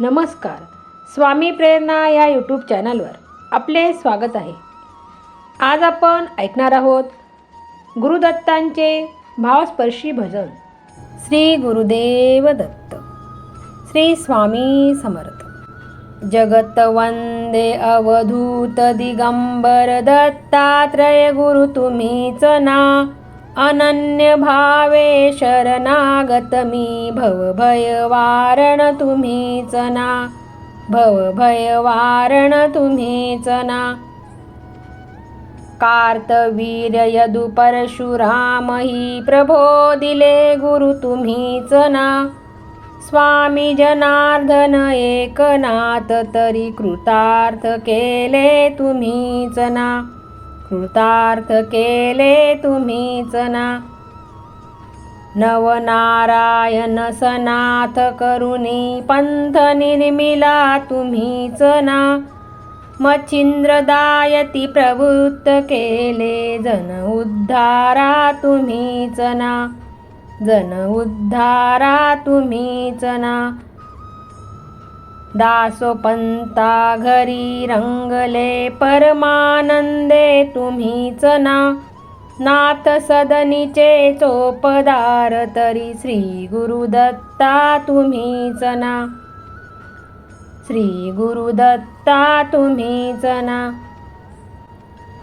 नमस्कार. स्वामी प्रेरणा या यूट्यूब चॅनलवर आपले स्वागत आहे. आज आपण ऐकणार आहोत गुरुदत्तांचे भावस्पर्शी भजन. श्री गुरुदेव दत्त. श्री स्वामी समर्थ. जगत वंदे अवधूत दिगंबर दत्तात्रय गुरु तुम्हीच ना. अनन्य भावे शरणागत मी भवभय वारण तुम्हीच ना भवभय वारण तुम्हीच ना कार्तवीर यदु परशुराम ही प्रभो दिले गुरु तुम्हीच ना स्वामी जनार्दन एकनाथ तरी कृतार्थ केले तुम्हीच ना कृतार्थ केले तुम्हीच ना. नवनारायण सनाथ करुणी पंथ निर्मिला तुम्हीच ना. मच्छिंद्रदायती प्रवृत्त केले जन उद्धारा तुम्हीच ना. जन उद्धारा तुम्हीच ना. दासोपंता घरी रंगले परमानंदे तुम्हीच ना. नाथ सदनीचे चोपदार तरी श्री गुरुदत्ता तुम्हीच ना. श्री गुरुदत्ता तुम्हीच ना.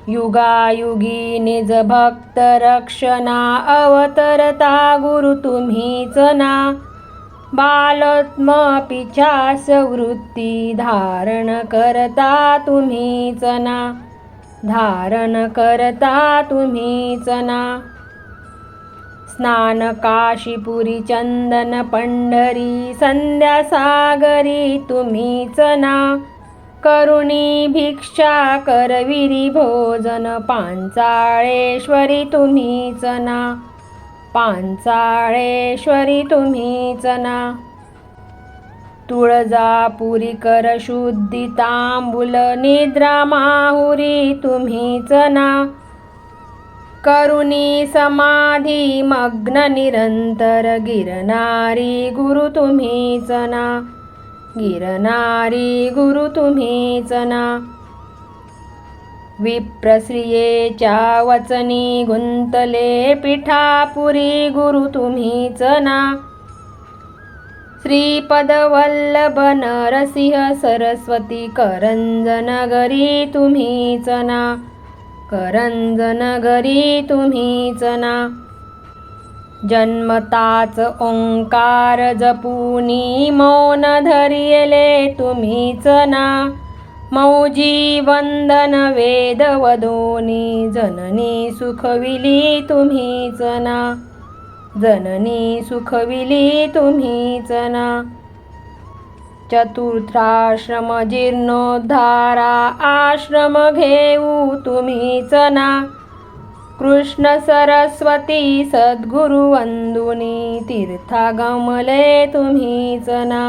युगायुगी निज भक्त रक्षणा अवतरता गुरु तुम्हीच ना. बालोत्म वृत्ती धारण करता तुम्हीच ना. धारण करता तुम्हीच ना. स्नान काशीपुरी चंदन पंढरी संध्या सागरी तुम्हीच ना. करुणी भिक्षा करविरी भोजन पांचाळेश्वरी तुम्हीच ना. पांचाळेश्वरी तुम्हीच ना तुळजापुरी कर शुद्धी तांबुल निद्रा माहुरी तुम्हीच ना करुणी समाधी मग्न निरंतर गिरनारी गुरु तुम्हीच ना गिरनारी गुरु तुम्हीच ना विप्रश्रियेच्या वचनी गुंतले पिठापुरी गुरु तुम्हीच ना श्रीपदवल्लभ नरसिंह सरस्वती करंजनगरी तुम्हीच ना करंजनगरी तुम्हीच ना जन्मताच ओंकार जपुनी मौन धरियले तुम्हीच ना मौजी वंदन वेद वदोनी जननी सुखविली तुम्हीच ना जननी सुखविली तुम्हीच ना चतुर्थाश्रम जीर्णोद्धारा आश्रम घेऊ तुम्हीच ना कृष्ण सरस्वती सद्गुरु वंदुनी तीर्थागमले तुम्हीच ना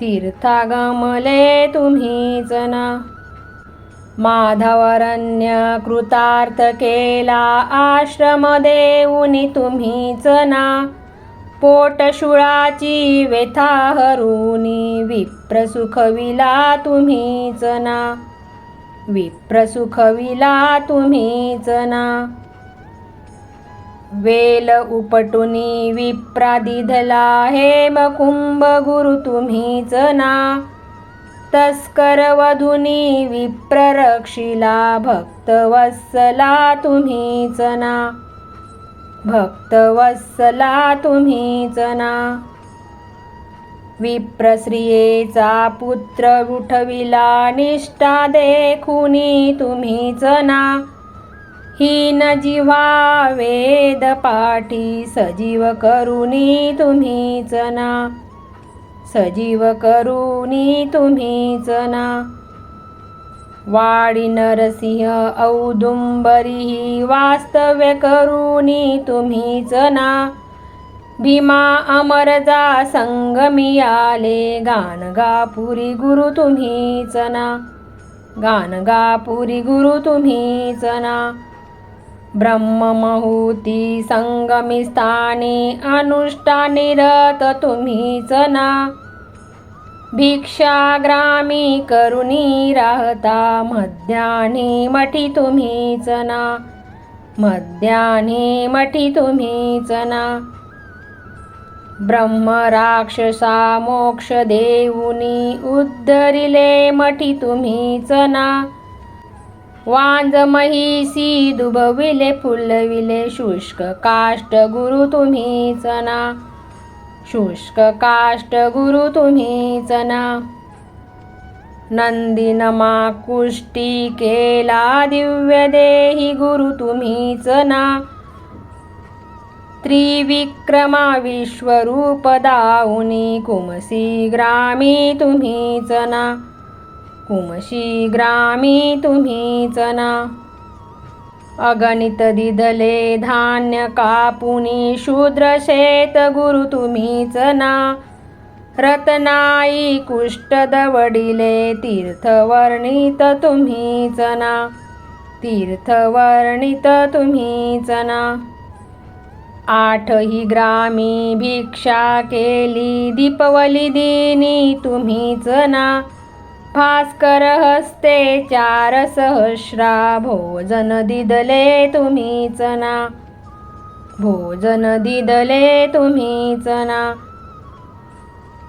तीर्थागमले तुम्हीच ना माधवरण्य कृतार्थ केला आश्रम देऊनी तुम्हीच ना पोटशुळाची व्यथा हरुनी विप्रसुखविला तुम्हीच ना विप्रसुखविला तुम्हीच ना वेल उपटुनी विप्रादिधला हेम कुंभ गुरु तुम्हीच ना. तस्कर वधुनी विप्ररक्षिला भक्तवत्सला तुम्हीच ना. भक्तवत्सला तुम्हीच ना. विप्रश्रियेचा पुत्र उठविला निष्ठा देखुनी तुम्हीच ना. हीन जीवा वेद पाठी सजीव करुणी तुम्हीच ना. सजीव करुणी तुम्हीच ना. वाडी नरसिंह औदुंबरी वास्तव्य करुणी तुम्हीच ना. भीमा अमरजा संगमी आले गानगापुरी गुरु तुम्हीच ना. गानगापुरी गुरु तुम्हीच ना. ब्रह्ममहुती संगमी स्थानी अनुष्ठानिरत तुम्हीच ना भिक्षाग्रामी करुणी राहता मध्यान्ही मठी तुम्हीच ना मध्यान्ही मठी तुम्हीच ना ब्रह्म राक्षसा मोक्ष देऊनी उद्धरिले मठी तुम्हीच ना वांज महिसी दुबविले फुलविले शुष्क काष्ट गुरु तुम्हीच ना शुष्क काष्ट गुरु तुम्हीच ना नंदिनमा कुष्टी केला दिव्य देही गुरु तुम्हीच ना त्रिविक्रमा विश्वरूप दाऊनी कुमसी ग्रामी तुम्हीच ना उमशी ग्रामी तुम्हीच ना अगणित दिदले धान्य कापुनी शूद्र शेत गुरु तुम्हीच ना रत्नाई कुष्ट दवडिले तीर्थवर्णित तुम्हीच ना तीर्थवर्णित तुम्हीच ना आठही ग्रामी भिक्षा केली दीपवली दिनी तुम्हीच ना भास्कर हस्ते चार सहस्रा भोजन दिदले तुम्हीच ना. भोजन दिदले तुम्हीच ना.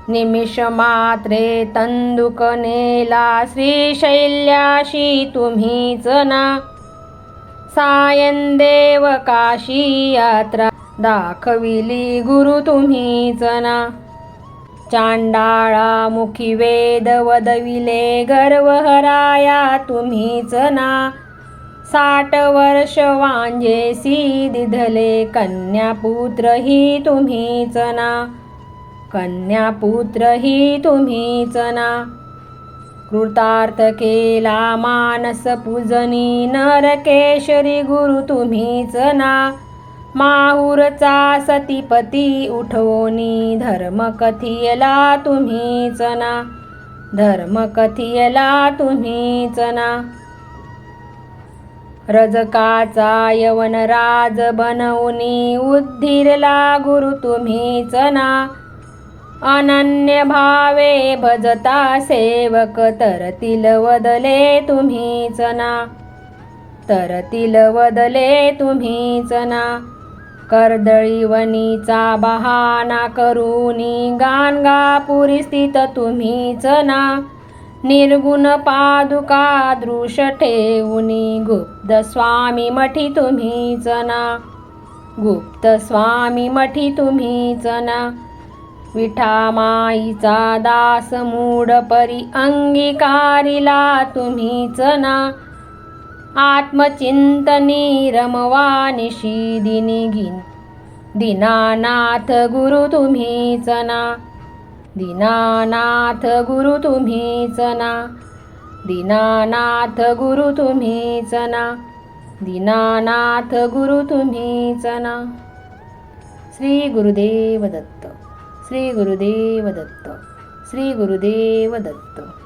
निमिष मात्रे तंदुक नेला श्रीशैल्याशी तुम्हीच ना. सायन देव काशी यात्रा दाखविली गुरु तुम्हीच ना. चांडाळा मुखी वेद वदविले गर्वहराया तुम्हीच ना. साठ वर्ष वांजेसी दिधले कन्यापुत्र ही तुम्हीच ना. कन्यापुत्र ही तुम्हीच ना. कृतार्थ केला मानस पूजनी नरकेशरी गुरु तुम्हीच ना. माहूरचा सतीपती उठवोनी धर्म कथियला तुम्हीच ना धर्म कथियला तुम्हीच ना रजकाचा यवन राज बनवनी उद्धिरला गुरु तुम्हीच ना अनन्य भावे भजता सेवक तरतील वदले तुम्हीच ना तरतील वदले तुम्हीच ना कर्दळीवनीचा बहाना करूनी गाणगापुरी स्थित तुम्हीच ना. निर्गुण पादुका दृश ठेवूनी गुप्त स्वामी मठी तुम्हीच ना. गुप्त स्वामी मठी तुम्हीच ना. विठामाईचा दास मूड परी अंगीकारिला तुम्हीच ना. आत्मचिंतनी रमवानिशी दिनी घिन दीनानाथ गुरु तुम्हीच ना दीनानाथ गुरु तुम्हीच ना दीनानाथ गुरु तुम्हीच ना दीनानाथ गुरु तुम्हीच ना श्री गुरुदेव दत्त। श्री गुरुदेव दत्त। श्री गुरुदेव दत्त।